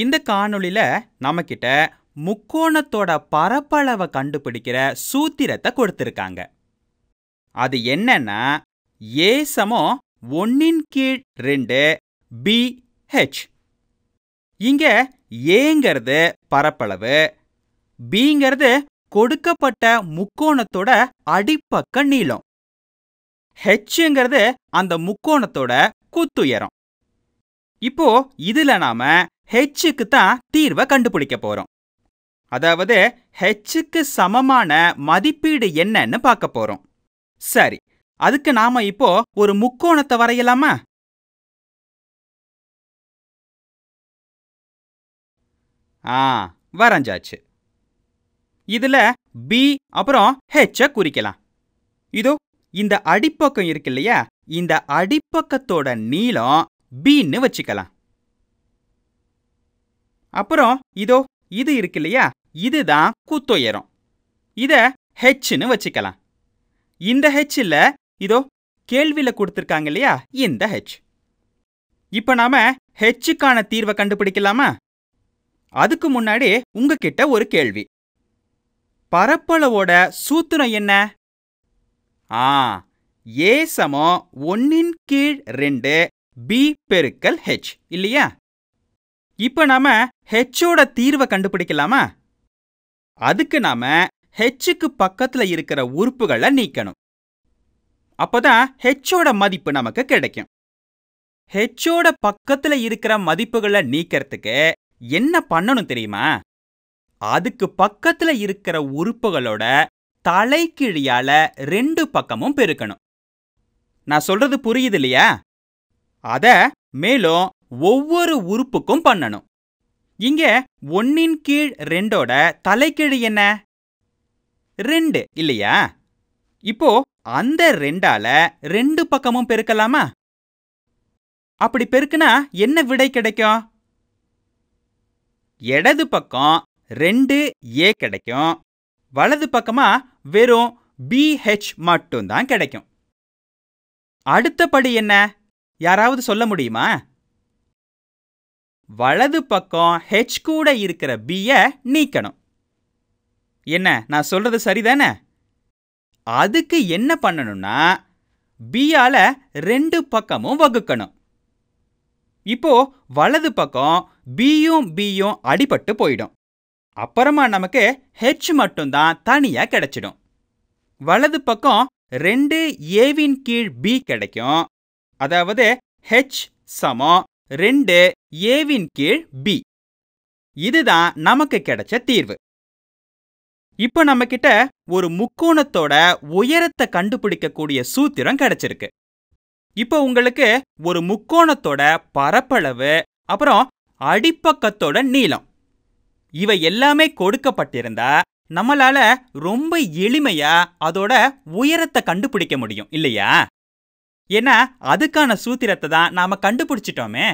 இந்த காணொளியில நம்மக்கிட்ட முக்கோணத்தோட பரப்பளவை கண்டுபிடிக்கிற சூத்திரத்தை கொடுத்திருக்காங்க. அது என்னன்னா ஏ சமோ ஒன்னின் கீழ் ரெண்டு பி ஹெச் இங்க ஏங்கிறது பரப்பளவு பிங்கிறது கொடுக்கப்பட்ட முக்கோணத்தோட அடிப்பக்க நீளம். ஹெச்ங்கிறது அந்த முக்கோணத்தோட குத்துயரம். இப்போ இதுல நாம ஹெச்சுக்கு தான் தீர்வை கண்டுபிடிக்க போறோம். அதாவது ஹெச்சுக்கு சமமான மதிப்பீடு என்னன்னு பார்க்க போறோம். சரி அதுக்கு நாம இப்போ ஒரு முக்கோணத்தை வரையலாமா? ஆ வரைஞ்சாச்சு. இதுல பி அப்புறம் ஹெச்ச குறிக்கலாம். இதோ இந்த அடிப்பக்கம் இருக்கு இல்லையா? இந்த அடிப்பக்கத்தோட நீளம் பின்னு வச்சுக்கலாம். அப்புறம் இதோ இது இருக்கு இல்லையா? இதுதான் கூத்துயரம். இத ஹெச்னு வச்சுக்கலாம். இந்த ஹெச் இல்ல இதோ கேள்வியில கொடுத்துருக்காங்க இல்லையா? இந்த ஹெச் இப்ப நாம ஹெச்சுக்கான தீர்வை கண்டுபிடிக்கலாமா? அதுக்கு முன்னாடி உங்ககிட்ட ஒரு கேள்வி. பரப்பளவோட சூத்திரம் என்ன? ஆ ஏ சமம் ஒன்னின் கீழ் ரெண்டு பி பெருக்கல் ஹெச் இல்லையா? இப்ப நாம ஹெச்சோட தீர்வை கண்டுபிடிக்கலாமா? அதுக்கு நாம ஹெச்சுக்கு பக்கத்துல இருக்கிற உறுப்புகளை நீக்கணும். அப்பதான் ஹெச்சோட மதிப்பு நமக்கு கிடைக்கும். ஹெச்சோட பக்கத்துல இருக்கிற மதிப்புகளை நீக்கிறதுக்கு என்ன பண்ணணும் தெரியுமா? அதுக்கு பக்கத்துல இருக்கிற உறுப்புகளோட தலைக்கிழியால ரெண்டு பக்கமும் பெருக்கணும். நான் சொல்றது புரியுது இல்லையா? அத மேலும் ஒவ்வொரு உறுப்புக்கும் பண்ணணும். இங்க ஒன்னின் கீழ் ரெண்டோட தலைக்கெழு என்ன? ரெண்டு இல்லையா? இப்போ அந்த ரெண்டால ரெண்டு பக்கமும் பெருக்கலாமா? அப்படி பெருக்குனா என்ன விடை கிடைக்கும்? இடது பக்கம் ரெண்டு ஏ கிடைக்கும். வலது பக்கமா வெறும் பிஹெச் மட்டும்தான் கிடைக்கும். அடுத்த படி என்ன? யாராவது சொல்ல முடியுமா? வலது பக்கம் ஹெச் கூட இருக்கிற பிய நீக்கணும். என்ன? நான் சொல்றது சரிதானே? அதுக்கு என்ன பண்ணணும்னா பியால் ரெண்டு பக்கமும் வகுக்கணும். இப்போ வலது பக்கம் பியும் பியும் அடிபட்டு போயிடும். அப்புறமா நமக்கு ஹெச் மட்டும்தான் தனியா கிடைச்சிடும். வலது பக்கம் ரெண்டு ஏவின் கீழ் பி கிடைக்கும். அதாவது ஹெச் சமம் ரெண்டு ஏவின் கீழ் பி. இதுதான் நமக்கு கிடைச்ச தீர்வு. இப்ப நம்ம கிட்ட ஒரு முக்கோணத்தோட உயரத்தை கண்டுபிடிக்கக்கூடிய சூத்திரம் கிடைச்சிருக்கு. இப்போ உங்களுக்கு ஒரு முக்கோணத்தோட பரப்பளவு அப்புறம் அடிப்பக்கத்தோட நீளம். இவை எல்லாமே கொடுக்கப்பட்டிருந்தா நம்மளால ரொம்ப எளிமையா அதோட உயரத்தை கண்டுபிடிக்க முடியும் இல்லையா? ஏன்னா அதுக்கான சூத்திரத்தை தான் நாம கண்டுபிடிச்சிட்டோமே.